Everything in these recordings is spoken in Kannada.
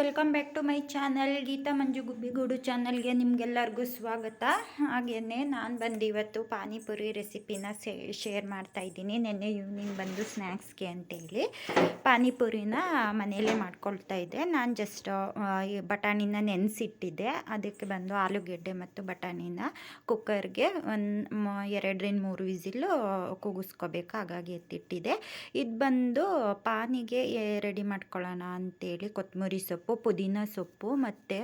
Welcome back to my channel Geetha Manju Gubbigudu ಚಾನಲ್ಗೆ ನಿಮಗೆಲ್ಲರಿಗೂ ಸ್ವಾಗತ. ಹಾಗೆಯೇ ನಾನು ಬಂದು ಇವತ್ತು ಪಾನಿಪುರಿ ರೆಸಿಪಿನ ಸೇ ಶೇರ್ ಮಾಡ್ತಾ ಇದ್ದೀನಿ. ನಿನ್ನೆ ಈವ್ನಿಂಗ್ ಬಂದು ಸ್ನ್ಯಾಕ್ಸ್ಗೆ ಅಂತೇಳಿ ಪಾನಿಪುರಿನ ಮನೆಯಲ್ಲೇ ಮಾಡ್ಕೊಳ್ತಾ ಇದ್ದೆ. ನಾನು ಜಸ್ಟ್ ಬಟಾಣಿನ ನೆನೆಸಿಟ್ಟಿದ್ದೆ. ಅದಕ್ಕೆ ಬಂದು ಆಲೂಗೆಡ್ಡೆ ಮತ್ತು ಬಟಾಣಿನ ಕುಕ್ಕರ್ಗೆ ಒಂದು ಎರಡರಿಂದ ಮೂರು ವಿಸಿಲು ಕೂಗಿಸ್ಕೋಬೇಕು. ಹಾಗಾಗಿ ಎತ್ತಿಟ್ಟಿದ್ದೆ. ಇದು ಬಂದು ಪಾನಿಗೆ ರೆಡಿ ಮಾಡ್ಕೊಳ್ಳೋಣ ಅಂತೇಳಿ ಕೊತ್ತಂಬರಿ ಸೊಪ್ಪು ಪುದೀನ ಸೊಪ್ಪು ಮತ್ತು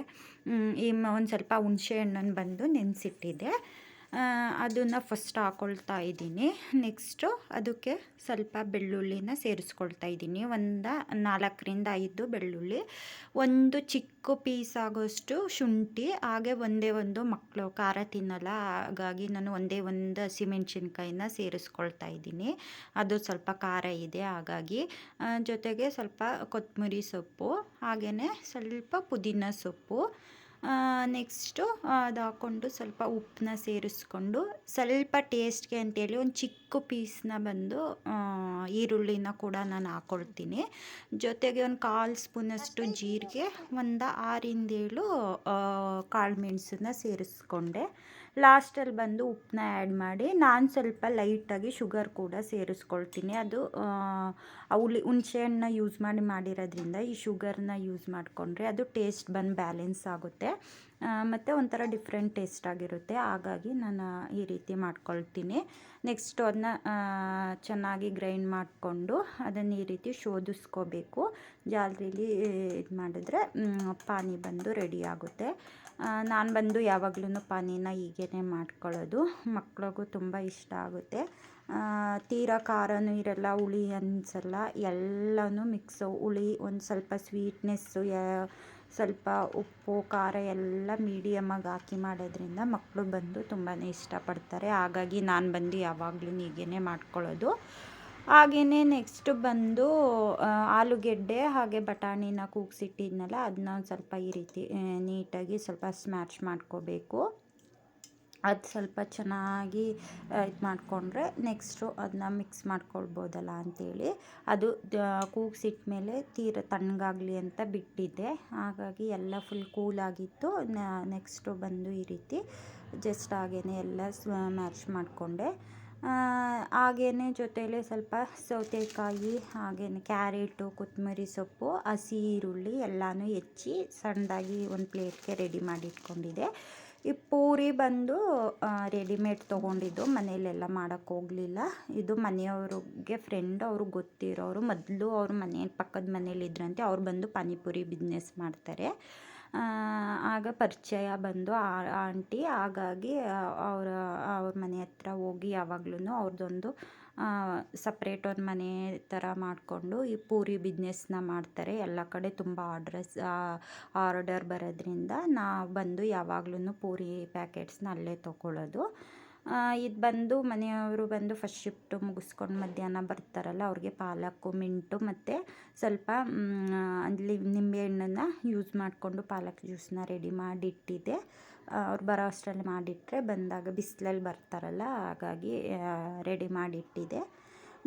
ಈ ಒಂದು ಸ್ವಲ್ಪ ಹುಣ್ಸೆ ಹಣ್ಣನ್ನು ಬಂದು ನೆನೆಸಿಟ್ಟಿದ್ದೆ. ಅದನ್ನು ಫಸ್ಟ್ ಹಾಕ್ಕೊಳ್ತಾ ಇದ್ದೀನಿ. ನೆಕ್ಸ್ಟು ಅದಕ್ಕೆ ಸ್ವಲ್ಪ ಬೆಳ್ಳುಳ್ಳಿನ ಸೇರಿಸ್ಕೊಳ್ತಾ ಇದ್ದೀನಿ. ಒಂದು ನಾಲ್ಕರಿಂದ ಐದು ಬೆಳ್ಳುಳ್ಳಿ. ಒಂದು ಚಿಕ್ಕ ಪೀಸ್ ಆಗೋಷ್ಟು ಶುಂಠಿ, ಹಾಗೆ ಒಂದೇ ಒಂದು ಮಕ್ಕಳು ಖಾರ ತಿನ್ನಲ್ಲ, ಹಾಗಾಗಿ ನಾನು ಒಂದೇ ಒಂದು ಹಸಿಮೆಣ್ಸಿನ್ಕಾಯಿನ ಸೇರಿಸ್ಕೊಳ್ತಾ ಇದ್ದೀನಿ. ಅದು ಸ್ವಲ್ಪ ಖಾರ ಇದೆ, ಹಾಗಾಗಿ ಜೊತೆಗೆ ಸ್ವಲ್ಪ ಕೊತ್ತಂಬರಿ ಸೊಪ್ಪು ಹಾಗೆಯೇ ಸ್ವಲ್ಪ ಪುದೀನ ಸೊಪ್ಪು. ನೆಕ್ಸ್ಟು ಅದು ಹಾಕ್ಕೊಂಡು ಸ್ವಲ್ಪ ಉಪ್ಪನ್ನ ಸೇರಿಸ್ಕೊಂಡು ಸ್ವಲ್ಪ ಟೇಸ್ಟ್ಗೆ ಅಂತೇಳಿ ಒಂದು ಚಿಕ್ಕ ಪೀಸ್ನ ಬಂದು ಈರುಳ್ಳಿನ ಕೂಡ ನಾನು ಹಾಕ್ಕೊಳ್ತೀನಿ ಜೊತೆಗೆ ಒಂದು ಕಾಲು ಸ್ಪೂನಷ್ಟು ಜೀರಿಗೆ, ಒಂದು ಆರಿಂದ ಏಳು ಕಾಳು ಮೆಣಸನ್ನ ಸೇರಿಸ್ಕೊಂಡೆ. ಲಾಸ್ಟಲ್ಲಿ ಬಂದು ಉಪ್ಪನ್ನ ಆ್ಯಡ್ ಮಾಡಿ ನಾನು ಸ್ವಲ್ಪ ಲೈಟಾಗಿ ಶುಗರ್ ಕೂಡ ಸೇರಿಸ್ಕೊಳ್ತೀನಿ. ಅದು ಹುಳಿ ಹುಣಸೆಹಣ್ಣ ಯೂಸ್ ಮಾಡಿ ಮಾಡಿರೋದ್ರಿಂದ ಈ ಶುಗರ್ನ ಯೂಸ್ ಮಾಡಿಕೊಂಡ್ರೆ ಅದು ಟೇಸ್ಟ್ ಬಂದು ಬ್ಯಾಲೆನ್ಸ್ ಆಗುತ್ತೆ. ಮತ್ತು ಒಂಥರ ಡಿಫ್ರೆಂಟ್ ಟೇಸ್ಟ್ ಆಗಿರುತ್ತೆ. ಹಾಗಾಗಿ ನಾನು ಈ ರೀತಿ ಮಾಡ್ಕೊಳ್ತೀನಿ. ನೆಕ್ಸ್ಟು ಅದನ್ನ ಚೆನ್ನಾಗಿ ಗ್ರೈಂಡ್ ಮಾಡಿಕೊಂಡು ಅದನ್ನು ಈ ರೀತಿ ಶೋಧಿಸ್ಕೋಬೇಕು. ಜಾಲರಿಲಿ ಇದು ಮಾಡಿದ್ರೆ ಪಾನಿ ಬಂದು ರೆಡಿ ಆಗುತ್ತೆ. ನಾನು ಬಂದು ಯಾವಾಗ್ಲೂ ಪಾನಿನ ಹೀಗೇ ಮಾಡ್ಕೊಳ್ಳೋದು. ಮಕ್ಳಿಗೂ ತುಂಬ ಇಷ್ಟ ಆಗುತ್ತೆ. ತೀರಾ ಖಾರನೂ ಇರಲ್ಲ, ಹುಳಿ ಅನ್ಸಲ್ಲ. ಎಲ್ಲನೂ ಮಿಕ್ಸು ಹುಳಿ ಒಂದು ಸ್ವಲ್ಪ ಸ್ವೀಟ್ನೆಸ್ಸು ಸ್ವಲ್ಪ ಉಪ್ಪು, ಖಾರ ಎಲ್ಲ ಮೀಡಿಯಮ್ಮಾಗಿ ಹಾಕಿ ಮಾಡೋದ್ರಿಂದ ಮಕ್ಕಳು ಬಂದು ತುಂಬಾ ಇಷ್ಟಪಡ್ತಾರೆ. ಹಾಗಾಗಿ ನಾನು ಬಂದು ಯಾವಾಗಲೂ ಹೀಗೇ ಮಾಡ್ಕೊಳ್ಳೋದು. ಹಾಗೆಯೇ ನೆಕ್ಸ್ಟ್ ಬಂದು ಆಲೂಗೆಡ್ಡೆ ಹಾಗೆ ಬಟಾಣಿನ ಕೂಗಿಸಿಟ್ಟಿದ್ನಲ್ಲ ಅದನ್ನ ಒಂದು ಸ್ವಲ್ಪ ಈ ರೀತಿ ನೀಟಾಗಿ ಸ್ವಲ್ಪ ಸ್ಮ್ಯಾಚ್ ಮಾಡ್ಕೋಬೇಕು. ಅದು ಸ್ವಲ್ಪ ಚೆನ್ನಾಗಿ ಇದು ಮಾಡಿಕೊಂಡ್ರೆ ನೆಕ್ಸ್ಟು ಅದನ್ನ ಮಿಕ್ಸ್ ಮಾಡ್ಕೊಳ್ಬೋದಲ್ಲ ಅಂಥೇಳಿ ಅದು ಕೂಗ್ಸಿಟ್ಟ ಮೇಲೆ ತೀರ ತಣ್ಣಗಾಗಲಿ ಅಂತ ಬಿಟ್ಟಿದ್ದೆ ಹಾಗಾಗಿ ಎಲ್ಲ ಫುಲ್ ಕೂಲಾಗಿತ್ತು ನೆಕ್ಸ್ಟು ಬಂದು ಈ ರೀತಿ ಜಸ್ಟ್ ಹಾಗೇ ಎಲ್ಲ ಮ್ಯಾಚ್ ಮಾಡಿಕೊಂಡೆ. ಹಾಗೇ ಜೊತೆಯಲ್ಲೇ ಸ್ವಲ್ಪ ಸೌತೆಕಾಯಿ ಹಾಗೆಯೇ ಕ್ಯಾರೆಟು, ಕೊತ್ತಂಬರಿ ಸೊಪ್ಪು, ಹಸಿ ಈರುಳ್ಳಿ ಎಲ್ಲನೂ ಹೆಚ್ಚಿ ಸಣ್ಣದಾಗಿ ಒಂದು ಪ್ಲೇಟ್ಗೆ ರೆಡಿ ಮಾಡಿ ಇಟ್ಕೊಂಡಿದ್ದೆ. ಈ ಪೂರಿ ಬಂದು ರೆಡಿಮೇಡ್ ತೊಗೊಂಡಿದ್ದು ಮನೆಯಲ್ಲೆಲ್ಲ ಮಾಡೋಕ್ಕೆ ಹೋಗಲಿಲ್ಲ. ಇದು ಮನೆಯವ್ರಿಗೆ ಫ್ರೆಂಡ್ ಅವರು ಗೊತ್ತಿರೋರು ಮೊದಲು ಅವ್ರ ಮನೆ ಪಕ್ಕದ ಮನೇಲಿದ್ರಂತೆ, ಅವ್ರು ಬಂದು ಪಾನಿಪುರಿ ಬಿಸ್ನೆಸ್ ಮಾಡ್ತಾರೆ. ಆಗ ಪರಿಚಯ ಬಂದು ಆಂಟಿ ಹಾಗಾಗಿ ಅವರ, ಅವ್ರ ಮನೆ ಹತ್ರ ಹೋಗಿ ಯಾವಾಗ್ಲೂ ಅವ್ರದ್ದೊಂದು ಸಪ್ರೇಟ್ ಒಂದು ಮನೆ ಥರ ಮಾಡಿಕೊಂಡು ಈ ಪೂರಿ ಬಿಸ್ನೆಸ್ನ ಮಾಡ್ತಾರೆ. ಎಲ್ಲ ಕಡೆ ತುಂಬ ಆರ್ಡ್ರಸ್ ಆರ್ಡರ್ ಬರೋದ್ರಿಂದ ನಾವು ಬಂದು ಯಾವಾಗ್ಲೂ ಪೂರಿ ಪ್ಯಾಕೆಟ್ಸ್ನ ಅಲ್ಲೇ ತೊಗೊಳ್ಳೋದು ಇದು ಬಂದು ಮನೆಯವರು ಬಂದು ಫಸ್ಟ್ ಶಿಫ್ಟು ಮುಗಿಸ್ಕೊಂಡು ಮಧ್ಯಾಹ್ನ ಬರ್ತಾರಲ್ಲ, ಅವ್ರಿಗೆ ಪಾಲಕ್ಕು, ಮಿಂಟು ಮತ್ತು ಸ್ವಲ್ಪ ಅಲ್ಲಿ ನಿಂಬೆಹಣ್ಣನ್ನು ಯೂಸ್ ಮಾಡಿಕೊಂಡು ಪಾಲಕ್ ಜ್ಯೂಸನ್ನ ರೆಡಿ ಮಾಡಿಟ್ಟಿದ್ದೆ ಅವ್ರು ಬರೋ ಅಷ್ಟರಲ್ಲಿ ಮಾಡಿಟ್ಟರೆ ಬಂದಾಗ ಬಿಸಿಲಲ್ಲಿ ಬರ್ತಾರಲ್ಲ, ಹಾಗಾಗಿ ರೆಡಿ ಮಾಡಿಟ್ಟಿದ್ದೆ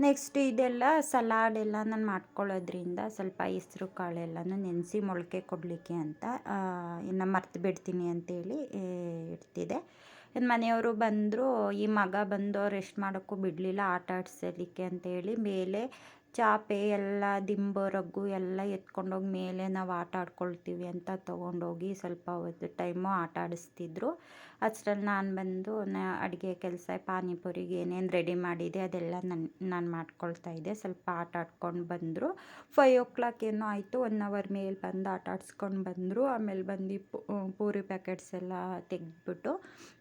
ನೆಕ್ಸ್ಟ್ ಇದೆಲ್ಲ ಸಲಾಡ್ ಎಲ್ಲ ನಾನು ಮಾಡ್ಕೊಳ್ಳೋದ್ರಿಂದ ಸ್ವಲ್ಪ ಹೆಸ್ರು ಕಾಳೆಲ್ಲನೂ ನೆನೆಸಿ ಮೊಳಕೆ ಕೊಡಲಿಕ್ಕೆ ಅಂತ ಇನ್ನು ಮರ್ತು ಬಿಡ್ತೀನಿ ಅಂತೇಳಿ ಇಡ್ತಿದ್ದೆ ಇನ್ನು ಮನೆಯವರು ಬಂದರು, ಈ ಮಗ ಬಂದು ರೆಸ್ಟ್ ಮಾಡೋಕ್ಕೂ ಬಿಡಲಿಲ್ಲ, ಆಟ ಆಡ್ಸಲಿಕ್ಕೆ ಅಂತೇಳಿ ಮೇಲೆ ಚಾಪೆ ಎಲ್ಲ, ದಿಂಬು, ರಗ್ಗು ಎಲ್ಲ ಎತ್ಕೊಂಡೋಗಿ ಮೇಲೆ ನಾವು ಆಟ ಆಡ್ಕೊಳ್ತೀವಿ ಅಂತ ತೊಗೊಂಡೋಗಿ ಸ್ವಲ್ಪ ಹೊತ್ತು ಟೈಮು ಆಟ ಆಡಿಸ್ತಿದ್ರು. ಅಷ್ಟರಲ್ಲಿ ನಾನು ಬಂದು ನಾ ಅಡುಗೆ ಕೆಲಸ, ಪಾನಿಪುರಿಗೆ ಏನೇನು ರೆಡಿ ಮಾಡಿದೆ ಅದೆಲ್ಲ ನನ್ನ ನಾನು ಮಾಡ್ಕೊಳ್ತಾ ಇದ್ದೆ. ಸ್ವಲ್ಪ ಆಟ ಆಡ್ಕೊಂಡು ಬಂದರು. ಫೈವ್ ಓ ಕ್ಲಾಕ್ ಏನೋ ಆಯಿತು ಒನ್ ಅವರ್ ಮೇಲೆ ಬಂದು ಆಟ ಆಡಿಸ್ಕೊಂಡು ಬಂದರು. ಆಮೇಲೆ ಬಂದು ಪೂರಿ ಪ್ಯಾಕೆಟ್ಸ್ ಎಲ್ಲ ತೆಗೆದ್ಬಿಟ್ಟು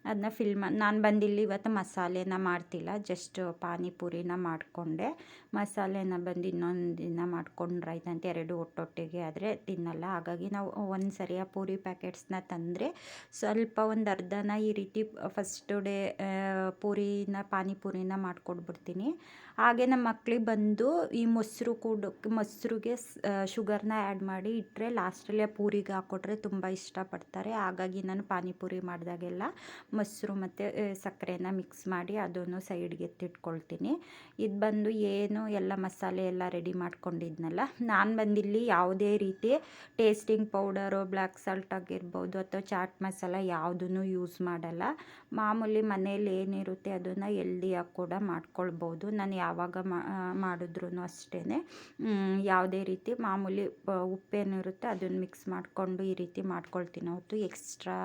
ಅದನ್ನ ಫಿಲ್ ಮಾಡಿ ನಾನು ಬಂದಿಲ್ಲಿ ಇವತ್ತು ಮಸಾಲೆನ ಮಾಡ್ತಿಲ್ಲ ಜಸ್ಟ್ ಪಾನಿಪುರಿನ ಮಾಡಿಕೊಂಡೆ. ಮಸಾಲೆನ ಬಂದು ಇನ್ನೊಂದು ದಿನ ಮಾಡ್ಕೊಂಡ್ರಾಯ್ತಂತ ಎರಡು ಒಟ್ಟೊಟ್ಟಿಗೆ ಆದರೆ ತಿನ್ನಲ್ಲ. ಹಾಗಾಗಿ ನಾವು ಒಂದು ಸರಿಯ ಪೂರಿ ಪ್ಯಾಕೆಟ್ಸ್ನ ತಂದರೆ ಸ್ವಲ್ಪ ಒಂದು ಅರ್ಧನ ಈ ರೀತಿ ಫಸ್ಟ್ ಡೇ ಪೂರಿನ ಪಾನಿಪುರಿನ ಮಾಡಿಕೊಟ್ಬಿಡ್ತೀನಿ ಹಾಗೆ ನಮ್ಮ ಮಕ್ಳಿಗೆ ಬಂದು ಈ ಮೊಸರು ಕೂಡ, ಮೊಸರಿಗೆ ಶುಗರ್ನ ಆ್ಯಡ್ ಮಾಡಿ ಇಟ್ಟರೆ ಲಾಸ್ಟಲ್ಲಿ ಪೂರಿಗೆ ಹಾಕ್ಕೊಟ್ರೆ ತುಂಬ ಇಷ್ಟಪಡ್ತಾರೆ. ಹಾಗಾಗಿ ನಾನು ಪಾನಿಪುರಿ ಮಾಡಿದಾಗೆಲ್ಲ ಮೊಸರು ಮತ್ತು ಸಕ್ಕರೆನ ಮಿಕ್ಸ್ ಮಾಡಿ ಅದನ್ನು ಸೈಡ್ಗೆ ಎತ್ತಿಟ್ಕೊಳ್ತೀನಿ. ಇದು ಬಂದು ಏನು ಎಲ್ಲ ಮಸಾಲೆ ಎಲ್ಲ ರೆಡಿ ಮಾಡ್ಕೊಂಡಿದ್ನಲ್ಲ, ನಾನು ಬಂದಿಲ್ಲಿ ಯಾವುದೇ ರೀತಿ ಟೇಸ್ಟಿಂಗ್ ಪೌಡರು, ಬ್ಲ್ಯಾಕ್ ಸಾಲ್ಟ್ ಆಗಿರ್ಬೋದು ಅಥವಾ ಚಾಟ್ ಮಸಾಲ ಯಾವುದನ್ನು ಯೂಸ್ ಮಾಡಲ್ಲ. ಮಾಮೂಲಿ ಮನೇಲಿ ಏನಿರುತ್ತೆ ಅದನ್ನು ಎಲ್ದಿಯಾಗಿ ಕೂಡ ಮಾಡ್ಕೊಳ್ಬೋದು. ನಾನು ಯಾವಾಗ ಮಾಡಿದ್ರೂ ಅಷ್ಟೇ ಯಾವುದೇ ರೀತಿ ಮಾಮೂಲಿ ಉಪ್ಪೇನಿರುತ್ತೆ ಅದನ್ನು ಮಿಕ್ಸ್ ಮಾಡಿಕೊಂಡು ಈ ರೀತಿ ಮಾಡ್ಕೊಳ್ತೀನಿ. ಹೊತ್ತು ಎಕ್ಸ್ಟ್ರಾ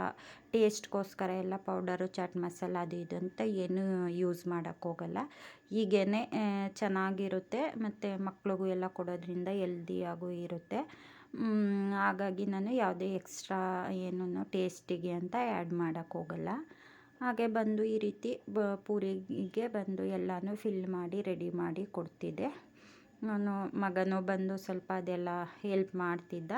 ಟೇಸ್ಟ್ಗೋಸ್ಕರ ಎಲ್ಲ ಪೌಡರು ಚಾಟ್ ಮಸಾಲ ಅದು ಇದು ಅಂತ ಏನು ಯೂಸ್ ಮಾಡೋಕ್ಕೋಗಲ್ಲ ಹೀಗೇ ಚೆನ್ನಾಗಿರುತ್ತೆ ಮತ್ತು ಮಕ್ಳಿಗೂ ಎಲ್ಲ ಕೊಡೋದ್ರಿಂದ ಎಲ್ದಿಯಾಗೂ ಇರುತ್ತೆ. ಹಾಗಾಗಿ ನಾನು ಯಾವುದೇ ಎಕ್ಸ್ಟ್ರಾ ಏನೂ ಟೇಸ್ಟಿಗೆ ಅಂತ ಆ್ಯಡ್ ಮಾಡೋಕ್ಕೋಗಲ್ಲ ಹಾಗೆ ಬಂದು ಈ ರೀತಿ ಬ ಪೂರಿಗೆ ಬಂದು ಎಲ್ಲನೂ ಫಿಲ್ ಮಾಡಿ ರೆಡಿ ಮಾಡಿ ಕೊಡ್ತಿದ್ದೆ. ನಾನು ಮಗನೂ ಬಂದು ಸ್ವಲ್ಪ ಅದೆಲ್ಲ ಹೆಲ್ಪ್ ಮಾಡ್ತಿದ್ದ.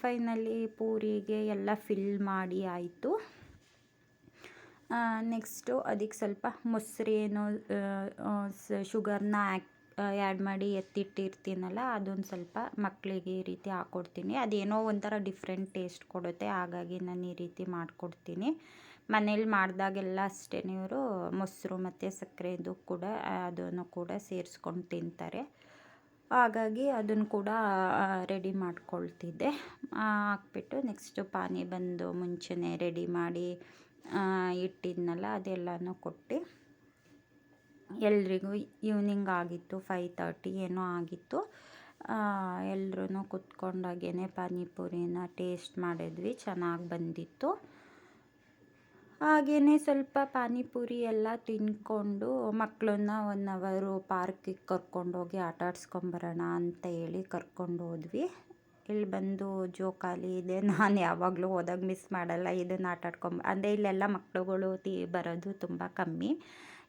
ಫೈನಲಿ ಪೂರಿಗೆ ಎಲ್ಲ ಫಿಲ್ ಮಾಡಿ ಆಯಿತು. ನೆಕ್ಸ್ಟು ಅದಕ್ಕೆ ಸ್ವಲ್ಪ ಮೊಸರೇನು ಶುಗರ್ನ ಆ್ಯಕ್ ಆ್ಯಡ್ ಮಾಡಿ ಎತ್ತಿಟ್ಟಿರ್ತೀನಲ್ಲ, ಅದೊಂದು ಸ್ವಲ್ಪ ಮಕ್ಕಳಿಗೆ ಈ ರೀತಿ ಹಾಕ್ಕೊಡ್ತೀನಿ ಅದೇನೋ ಒಂಥರ ಡಿಫ್ರೆಂಟ್ ಟೇಸ್ಟ್ ಕೊಡುತ್ತೆ, ಹಾಗಾಗಿ ನಾನು ಈ ರೀತಿ ಮಾಡಿಕೊಡ್ತೀನಿ. ಮನೇಲಿ ಮಾಡಿದಾಗೆಲ್ಲ ಅಷ್ಟೇ ಇವರು ಮೊಸರು ಮತ್ತು ಸಕ್ಕರೆದು ಕೂಡ, ಅದನ್ನು ಕೂಡ ಸೇರಿಸ್ಕೊಂಡು ತಿಂತಾರೆ. ಹಾಗಾಗಿ ಅದನ್ನು ಕೂಡ ರೆಡಿ ಮಾಡ್ಕೊಳ್ತಿದ್ದೆ. ಹಾಕ್ಬಿಟ್ಟು ನೆಕ್ಸ್ಟು ಪಾನಿ ಬಂದು ಮುಂಚೆನೇ ರೆಡಿ ಮಾಡಿ ಇಟ್ಟಿದ್ನಲ್ಲ ಅದೆಲ್ಲನೂ ಕೊಟ್ಟು ಎಲ್ರಿಗೂ ಈವ್ನಿಂಗ್ ಆಗಿತ್ತು ಫೈ ತರ್ಟಿ ಏನೋ ಆಗಿತ್ತು. ಎಲ್ಲರೂ ಕುತ್ಕೊಂಡಾಗೇ ಪಾನಿಪುರಿನ ಟೇಸ್ಟ್ ಮಾಡಿದ್ವಿ, ಚೆನ್ನಾಗಿ ಬಂದಿತ್ತು. ಹಾಗೆಯೇ ಸ್ವಲ್ಪ ಪಾನಿಪುರಿ ಎಲ್ಲ ತಿಂದ್ಕೊಂಡು ಮಕ್ಕಳನ್ನ ಒನ್ ಅವರು ಪಾರ್ಕಿಗೆ ಕರ್ಕೊಂಡೋಗಿ ಆಟ ಆಡ್ಸ್ಕೊಂಬರೋಣ ಅಂತ ಹೇಳಿ ಕರ್ಕೊಂಡು ಹೋದ್ವಿ. ಇಲ್ಲಿ ಬಂದು ಜೋಕಾಲಿ ಇದೆ. ನಾನು ಯಾವಾಗಲೂ ಹೋದಾಗ ಮಿಸ್ ಮಾಡಲ್ಲ ಇದನ್ನು ಆಟ ಆಡ್ಕೊಂಬ, ಅಂದರೆ ಇಲ್ಲೆಲ್ಲ ಮಕ್ಕಳುಗಳು ತಿ, ಬರೋದು ತುಂಬ ಕಮ್ಮಿ.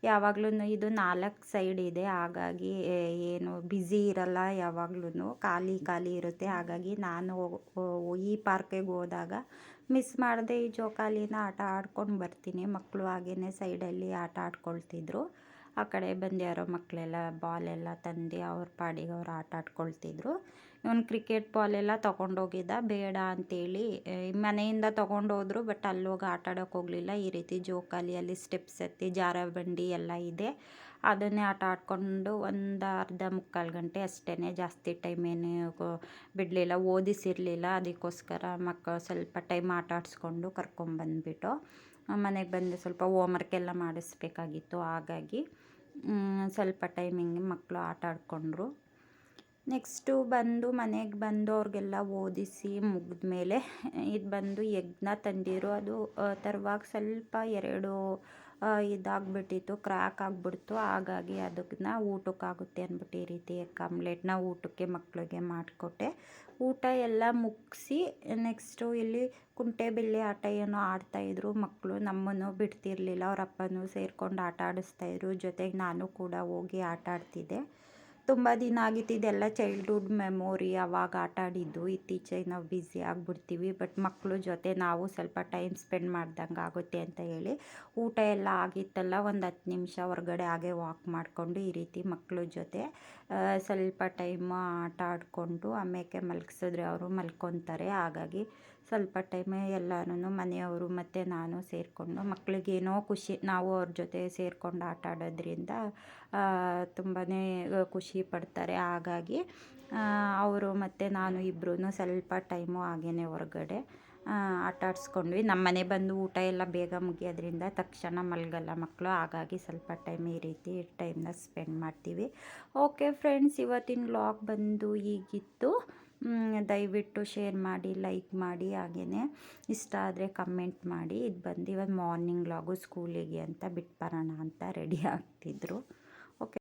ಯಾವಾಗ್ಲೂ ಇದು ನಾಲ್ಕು ಸೈಡ್ ಇದೆ. ಹಾಗಾಗಿ ಏನು ಬ್ಯುಸಿ ಇರಲ್ಲ ಯಾವಾಗ್ಲೂ ಖಾಲಿ ಖಾಲಿ ಇರುತ್ತೆ. ಹಾಗಾಗಿ ನಾನು ಈ ಪಾರ್ಕಿಗೆ ಹೋದಾಗ ಮಿಸ್ ಮಾಡದೆ ಈ ಜೋಕಾಲಿನ ಆಟ ಆಡ್ಕೊಂಡು ಬರ್ತೀನಿ. ಮಕ್ಕಳು ಹಾಗೇ ಸೈಡಲ್ಲಿ ಆಟ ಆಡ್ಕೊಳ್ತಿದ್ರು. ಆ ಕಡೆ ಬಂದು ಯಾರೋ ಮಕ್ಕಳೆಲ್ಲ ಬಾಲೆಲ್ಲ ತಂದು ಅವ್ರ ಪಾಡಿಗೆ ಅವ್ರು ಆಟ ಆಡ್ಕೊಳ್ತಿದ್ರು. ಇವನು ಕ್ರಿಕೆಟ್ ಬಾಲೆಲ್ಲ ತೊಗೊಂಡೋಗಿದ್ದ. ಬೇಡ ಅಂತೇಳಿ ಮನೆಯಿಂದ ತೊಗೊಂಡೋದ್ರು ಬಟ್ ಅಲ್ಲೋಗಿ ಆಟ ಆಡೋಕ್ಕೆ ಹೋಗಲಿಲ್ಲ. ಈ ರೀತಿ ಜೋಕಾಲಿಯಲ್ಲಿ ಸ್ಟೆಪ್ಸ್ ಎತ್ತಿ ಜಾರ ಬಂಡಿ ಎಲ್ಲ ಇದೆ. ಅದನ್ನೇ ಆಟ ಆಡಿಕೊಂಡು ಒಂದು ಅರ್ಧ ಮುಕ್ಕಾಲು ಗಂಟೆ ಅಷ್ಟೇ ಜಾಸ್ತಿ ಟೈಮ್ ಏನು ಬಿಡಲಿಲ್ಲ, ಓದಿಸಿರಲಿಲ್ಲ. ಅದಕ್ಕೋಸ್ಕರ ಮಕ್ಕಳು ಸ್ವಲ್ಪ ಟೈಮ್ ಆಟ ಆಡಿಸ್ಕೊಂಡು ಕರ್ಕೊಂಬಂದ್ಬಿಟ್ಟು ಮನೆಗೆ ಬಂದು ಸ್ವಲ್ಪ ಹೋಮ್ವರ್ಕ್ ಎಲ್ಲ ಮಾಡಿಸ್ಬೇಕಾಗಿತ್ತು. ಹಾಗಾಗಿ ಸ್ವಲ್ಪ ಟೈಮಿಂಗ್ ಮಕ್ಕಳು ಆಟ ಆಡಿಕೊಂಡ್ರು. ನೆಕ್ಸ್ಟು ಬಂದು ಮನೆಗೆ ಬಂದು ಅವ್ರಿಗೆಲ್ಲ ಓದಿಸಿ ಮುಗಿದ ಮೇಲೆ ಇದು ಬಂದು ಎಗ್ನ ತಂದಿರು. ಅದು ತರುವಾಗ ಸ್ವಲ್ಪ ಎರಡು ಇದಾಗ್ಬಿಟ್ಟಿತ್ತು ಕ್ರ್ಯಾಕ್ ಆಗಿಬಿಡ್ತು. ಹಾಗಾಗಿ ಅದನ್ನ ಊಟಕ್ಕಾಗುತ್ತೆ ಅಂದ್ಬಿಟ್ಟು ಈ ರೀತಿ ಆಮ್ಲೆಟ್ನ ಊಟಕ್ಕೆ ಮಕ್ಕಳಿಗೆ ಮಾಡಿಕೊಟ್ಟೆ. ಊಟ ಎಲ್ಲ ಮುಗಿಸಿ ನೆಕ್ಸ್ಟು ಇಲ್ಲಿ ಕುಂಟೆಬಿಲ್ಲೆ ಆಟ ಏನೋ ಆಡ್ತಾಯಿದ್ರು ಮಕ್ಕಳು ನಮ್ಮನ್ನು ಬಿಡ್ತಿರಲಿಲ್ಲ, ಅವ್ರ ಅಪ್ಪನೂ ಸೇರ್ಕೊಂಡು ಆಟ ಆಡಿಸ್ತಾಯಿದ್ರು ಜೊತೆಗೆ ನಾನು ಕೂಡ ಹೋಗಿ ಆಟ ಆಡ್ತಿದ್ದೆ. ತುಂಬ ದಿನ ಆಗಿತ್ತು ಇದೆಲ್ಲ ಚೈಲ್ಡ್ಹುಡ್ ಮೆಮೊರಿ ಅವಾಗ ಆಟ ಆಡಿದ್ದು. ಇತ್ತೀಚೆಗೆ ನಾವು ಬ್ಯುಸಿ ಆಗಿಬಿಡ್ತೀವಿ. ಬಟ್ ಮಕ್ಕಳು ಜೊತೆ ನಾವು ಸ್ವಲ್ಪ ಟೈಮ್ ಸ್ಪೆಂಡ್ ಮಾಡ್ದಂಗೆ ಆಗುತ್ತೆ ಅಂತ ಹೇಳಿ ಊಟ ಎಲ್ಲ ಆಗಿತ್ತಲ್ಲ ಒಂದು ಹತ್ತು ನಿಮಿಷ ಹೊರಗಡೆ ಹಾಗೆ ವಾಕ್ ಮಾಡಿಕೊಂಡು ಈ ರೀತಿ ಮಕ್ಕಳ ಜೊತೆ ಸ್ವಲ್ಪ ಟೈಮ್ ಆಟ ಆಡಿಕೊಂಡು ಆಮೇಲೆ ಮಲಗಿಸಿದ್ರೆ ಅವರು ಮಲ್ಕೊತಾರೆ. ಹಾಗಾಗಿ ಸ್ವಲ್ಪ ಟೈಮ್ ಎಲ್ಲರೂ ಮನೆಯವರು ಮತ್ತು ನಾನು ಸೇರಿಕೊಂಡು ಮಕ್ಕಳಿಗೇನೋ ಖುಷಿ, ನಾವು ಅವ್ರ ಜೊತೆ ಸೇರಿಕೊಂಡು ಆಟ ಆಡೋದ್ರಿಂದ ತುಂಬಾ ಖುಷಿ ಪಡ್ತಾರೆ. ಹಾಗಾಗಿ ಅವರು ಮತ್ತು ನಾನು ಇಬ್ಬರೂ ಸ್ವಲ್ಪ ಟೈಮು ಹಾಗೇ ಹೊರಗಡೆ ಆಟ ಆಡಿಸ್ಕೊಂಡ್ವಿ. ನಮ್ಮ ಮನೆ ಬಂದು ಊಟ ಎಲ್ಲ ಬೇಗ ಮುಗಿಯೋದ್ರಿಂದ ತಕ್ಷಣ ಮಲಗಲ್ಲ ಮಕ್ಕಳು ಹಾಗಾಗಿ ಸ್ವಲ್ಪ ಟೈಮ್ ಈ ರೀತಿ ಟೈಮ್ನ ಸ್ಪೆಂಡ್ ಮಾಡ್ತೀವಿ. ಓಕೆ ಫ್ರೆಂಡ್ಸ್, ಇವತ್ತಿನ ವ್ಲಾಗ್ ಬಂದು ಹೀಗಿತ್ತು. ದಯವಿಟ್ಟು ಶೇರ್ ಮಾಡಿ, ಲೈಕ್ ಮಾಡಿ ಹಾಗೇ ಇಷ್ಟ ಆದರೆ ಕಮೆಂಟ್ ಮಾಡಿ. ಇದು ಬಂದು ಇವತ್ತು ಮಾರ್ನಿಂಗ್ ಲಾಗು ಸ್ಕೂಲಿಗೆ ಅಂತ ಬಿಟ್ಟು ಬರೋಣ ಅಂತ ರೆಡಿ ಆಗ್ತಿದ್ರು.